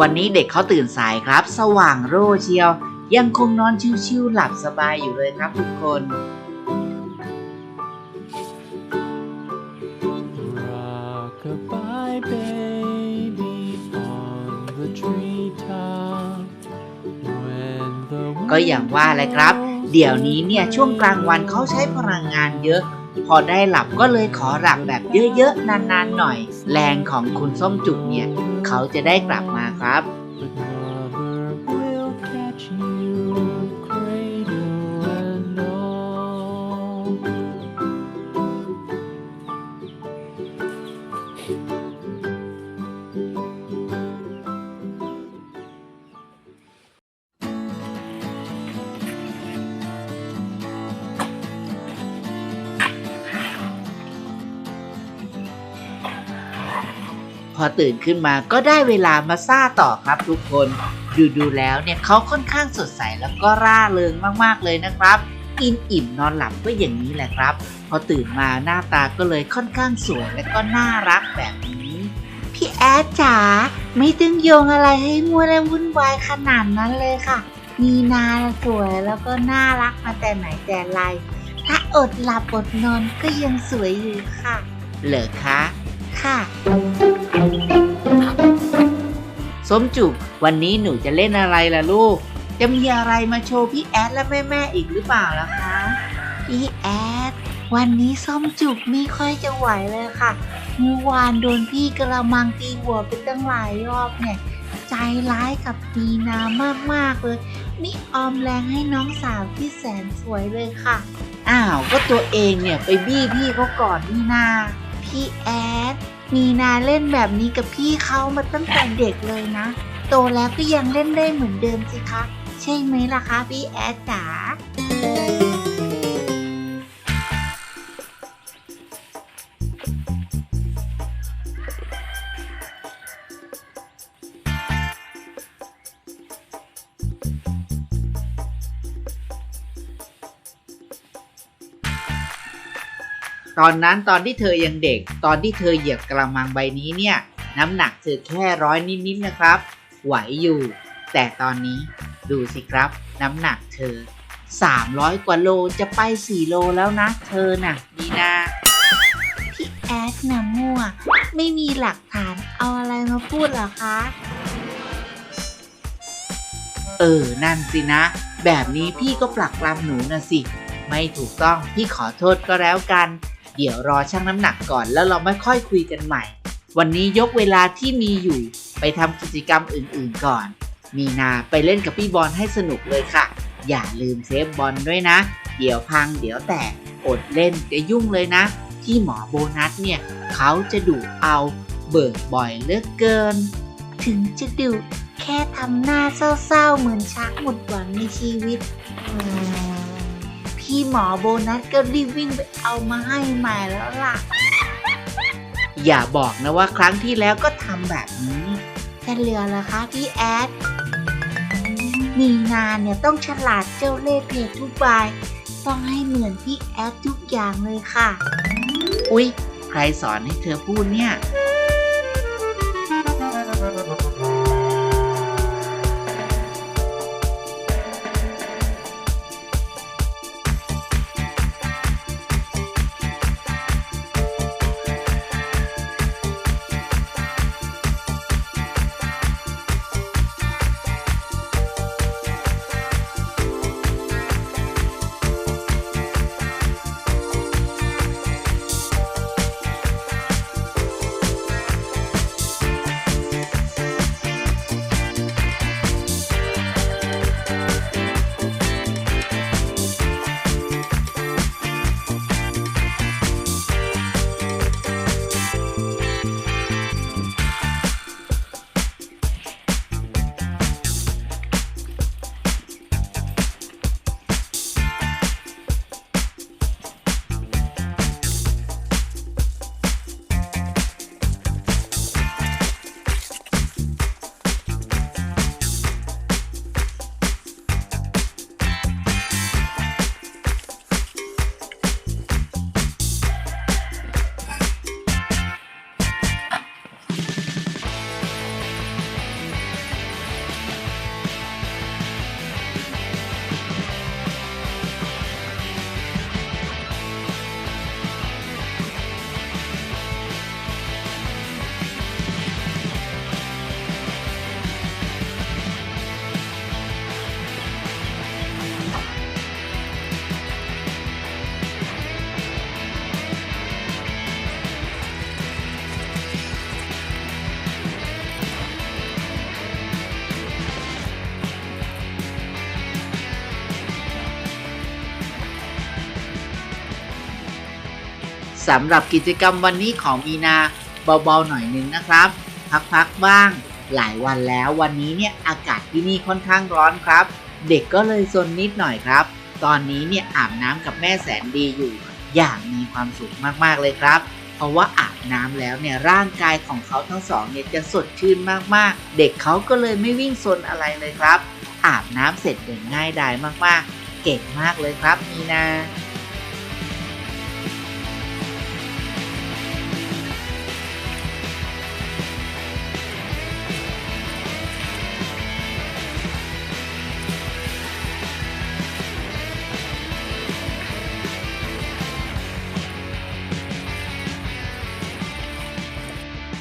วันนี้เด็กเขาตื่นสายครับ สว่างโร่เชียว ยังคงนอนชิวๆหลับสบายอยู่เลยครับทุกคน Rockabye baby on the treetop. When the ก็อย่างว่าแหละครับ เดี๋ยวนี้เนี่ยช่วงกลางวันเขาใช้พลังงานเยอะ พอได้หลับก็เลยขอหลับแบบเยอะๆนานๆหน่อย แรงของคุณส้มจุกเนี่ย เขาจะได้กลับมาครับ พอตื่นขึ้นมาก็ได้เวลามาซ่าต่อครับทุกคนดูดูแล้วเนี่ยเขาค่อนข้างสดใสแล้วก็ร่าเริงมากๆเลยนะครับ กินอิ่มนอนหลับก็อย่างนี้แหละครับ พอตื่นมาหน้าตาก็เลยค่อนข้างสวยและก็น่ารักแบบนี้ พี่แอดจ๋าไม่ต้องโยงอะไรให้มัวและวุ่นวายขนาดนั้นเลยค่ะ มีนาสวยแล้วก็น่ารักมาแต่ไหนแต่ไร ถ้าอดหลับอดนอนก็ยังสวยอยู่ค่ะ เหรอคะ ค่ะ สมจุกวันนี้หนูจะเล่นอะไรล่ะลูก จะมีอะไรมาโชว์พี่แอดและแม่แม่อีกหรือเปล่าล่ะคะ พี่แอด วันนี้ส้มจุกไม่ค่อยจะไหวเลยค่ะ เมื่อวานโดนพี่กระมังตีหัวไปตั้งหลายรอบเนี่ย ใจร้ายกับมีนามากๆเลย นี่ออมแรงให้น้องสาวที่แสนสวยเลยค่ะ อ้าว ก็ตัวเองเนี่ยไปบี้พี่เขาก่อนนี่นาพี่แอด มีนาเล่นแบบนี้กับพี่เขามาตั้งแต่เด็กเลยนะ โตแล้วก็ยังเล่นได้เหมือนเดิมสิคะ ใช่ไหมล่ะคะพี่แอดจ๋า ตอนนั้นตอนที่เธอยังเด็ก ตอนที่เธอเหยียบกระมังใบนี้เนี่ย น้ำหนักเธอแค่ร้อยนิดๆนะครับ ไหวอยู่ แต่ตอนนี้ดูสิครับ น้ำหนักเธอ 300 กว่าโลจะไป 4 โลแล้วนะ เธอน่ะนีนาพี่แอดนะมั่ว ไม่มีหลักฐานเอาอะไรมาพูดเหรอคะ เออ นั่นสินะ แบบนี้พี่ก็ปลักปลำหนูนะสิ ไม่ถูกต้องพี่ขอโทษก็แล้วกัน เดี๋ยวรอชั่งน้ำหนักก่อนแล้วเราไม่ค่อยคุยกันใหม่ วันนี้ยกเวลาที่มีอยู่ ไปทำกิจกรรมอื่นๆก่อน มีนาไปเล่นกับพี่บอลให้สนุกเลยค่ะ อย่าลืมเซฟบอลด้วยนะ เดี๋ยวพังเดี๋ยวแตกอดเล่นจะยุ่งเลยนะ ที่หมอโบนัสเนี่ยเขาจะดุเอาเบิกบ่อยเลือกเกิน ถึงจะดุแค่ทำหน้าเศร้าๆ เหมือนชักหมดหวังในชีวิต พี่หมอโบนัสก็รีบวิ่งไปเอามาให้ใหม่แล้วล่ะ อย่าบอกนะว่าครั้งที่แล้วก็ทำแบบนี้จะเหลือเหรอคะพี่แอด มีงานเนี่ยต้องฉลาดเจ้าเล่ห์เพจทุกใบต้องให้เหมือนพี่แอดทุกอย่างเลยค่ะ อุ๊ย ใครสอนให้เธอพูดเนี่ย สำหรับกิจกรรมวันนี้ของมีนาเบาๆหน่อยหนึงนะครับ พักๆบ้าง หลายวันแล้ววันนี้เนี่ยอากาศที่นี่ค่อนข้างร้อนครับ เด็กก็เลยซนนิดหน่อยครับ ตอนนี้เนี่ยอาบน้ำกับแม่แสนดีอยู่ อย่างมีความสุขมากๆเลยครับ เพราะว่าอาบน้ำแล้วเนี่ยร่างกายของเขาทั้งสองเนี่ยจะสดชื่นมากๆ เด็กเขาก็เลยไม่วิ่งซนอะไรเลยครับ อาบน้ำเสร็จอย่างง่ายดายมากๆ เก่งมากเลยครับมีนา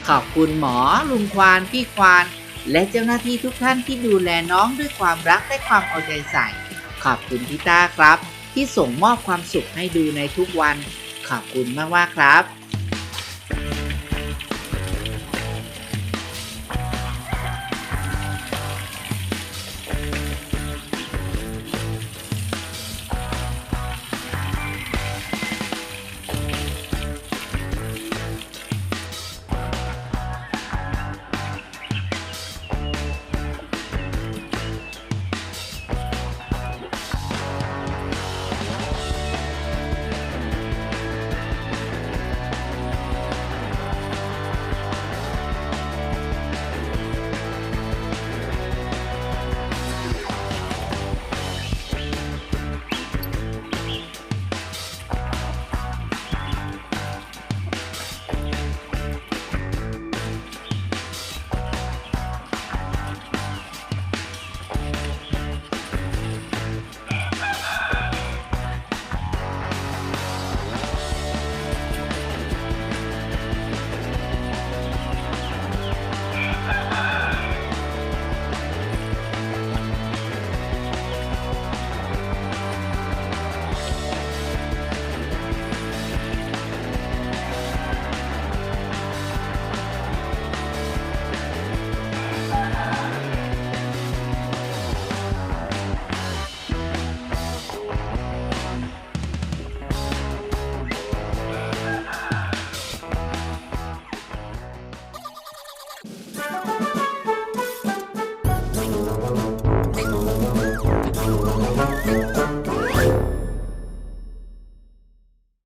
ขอบคุณหมอลุงควานพี่ควาน และเจ้าหน้าที่ทุกท่านที่ดูแลน้องด้วยความรักและความเอาใจใส่ ขอบคุณพี่ต้าครับ ที่ส่งมอบความสุขให้ดูในทุกวัน ขอบคุณมากๆครับ